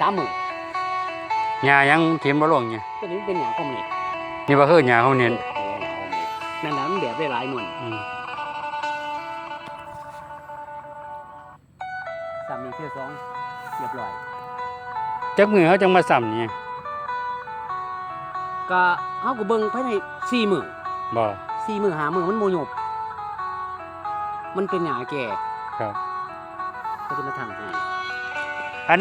สามหมื่นหญ้ายังถิ่มบ่ลงเนี่ยตัวนี้เป็นหยาคอมเมดนี่บ่คือหญ้าเขาเน้นนั่นแหละมันแบบได้หลายหมื่นอืมสามมีเท่าสองเรียบร้อยจักมือเขาจังมาซ้ำนี่ก็เฮาก็เบิ่งภายในสี่หมื่นบ่สี่หมื่นหาหมื่นมันโมยบมันเป็นหยาแก่ครับก็จะมาทำให้อัน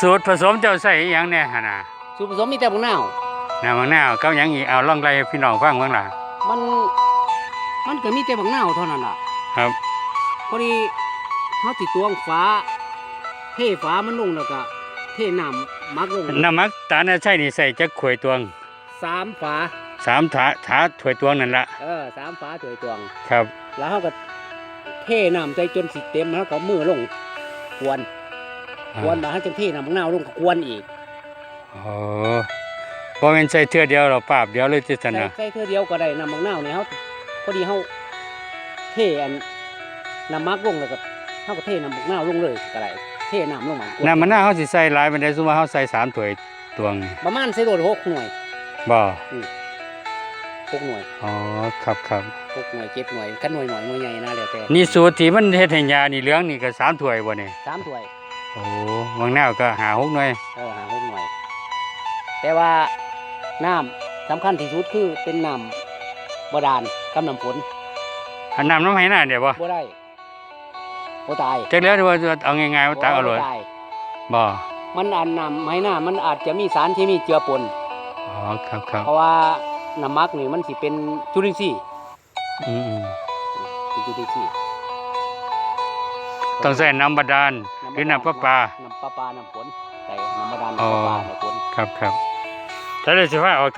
สูตรผสมเจ้าใส่อิหยังแน่หั่นน่ะสูตรผสมมีแต่บางนาว น้ำมะนาวกับหยังอีกเอาลองไล่ให้พี่น้องฟังเบิ่งล่ะมัน มันก็มีแต่บางนาวเท่านั้นล่ะ ครับพอดีเขาติดตวงฟ้า เทฟ้ามันลงแล้วก็เทน้ำมักลงน้ำมักตาลใช่นี่ใส่จักขวยตวงสามฟ้าสามถาถาถวยตวงนั่นละเออสามฟ้าถวยตวง ครับ แล้วเขาก็เทน้ำใจจนสิเต็มแล้วก็เอามือลงกวน กวนแล้วเขาจะเทน้ำมักนาวลงก็กวนอีกโอ้บ่แม่นใส่เทื่อเดียวหรอกปาบเดียวเลยติซั่นใส่น่ะใส่เท่าเดียวก็ได้น้ำมักนาวเนี่ยเขาพอดีเขาเทอันน้ำมักลงแล้วก็เขาก็เทน้ำมักนาวลงเลยก็ได้เทน้ำลงมากวนน้ำมะนาวเฮาสิใส่หลายปานใดสมมุติว่าเฮาใส่สามถ้วยตวงนี่ประมาณใส่โดดหกหน่วยบ่หกหน่วยอ๋อครับครับหกหน่วยเจ็ดหน่วยกันหน่วยหน่อยหน่วยใหญ่นะแล้วแต่นี่สูตรที่มันเฮ็ดให้ยานี่เหลืองนี่ก็สามถ้วยบ่นี่สามถ้วยโอ้บางแนวก็หาหกหน่วยเออหาหกหน่วย แต่ว่าน้ำสำคัญที่สุดคือเป็นน้ำบาดาลกับน้ำฝนอันน้ำน้ำให้หน้าเดี๋ยวบ่บ่ได้บ่ตายจักเหลือที่ว่าเอาง่ายๆว่าตักเอาเลยบ่ตายบ่มันอันน้ำให้น้ามันอาจจะมีสารที่มีเจือปนอ๋อครับครับเพราะว่าน้ำมักนี่มันสิเป็นจุลินทรีย์อืมเป็นจุลินทรีย์ๆ ต้องใส่น้ำบาดาลหรือน้ำประปา น้ำประปาน้ำฝนใส่น้ำบาดาลอ๋อน้ำประปาน้ำฝน ครับครับแล้วเดี๋ยวสิว่าออก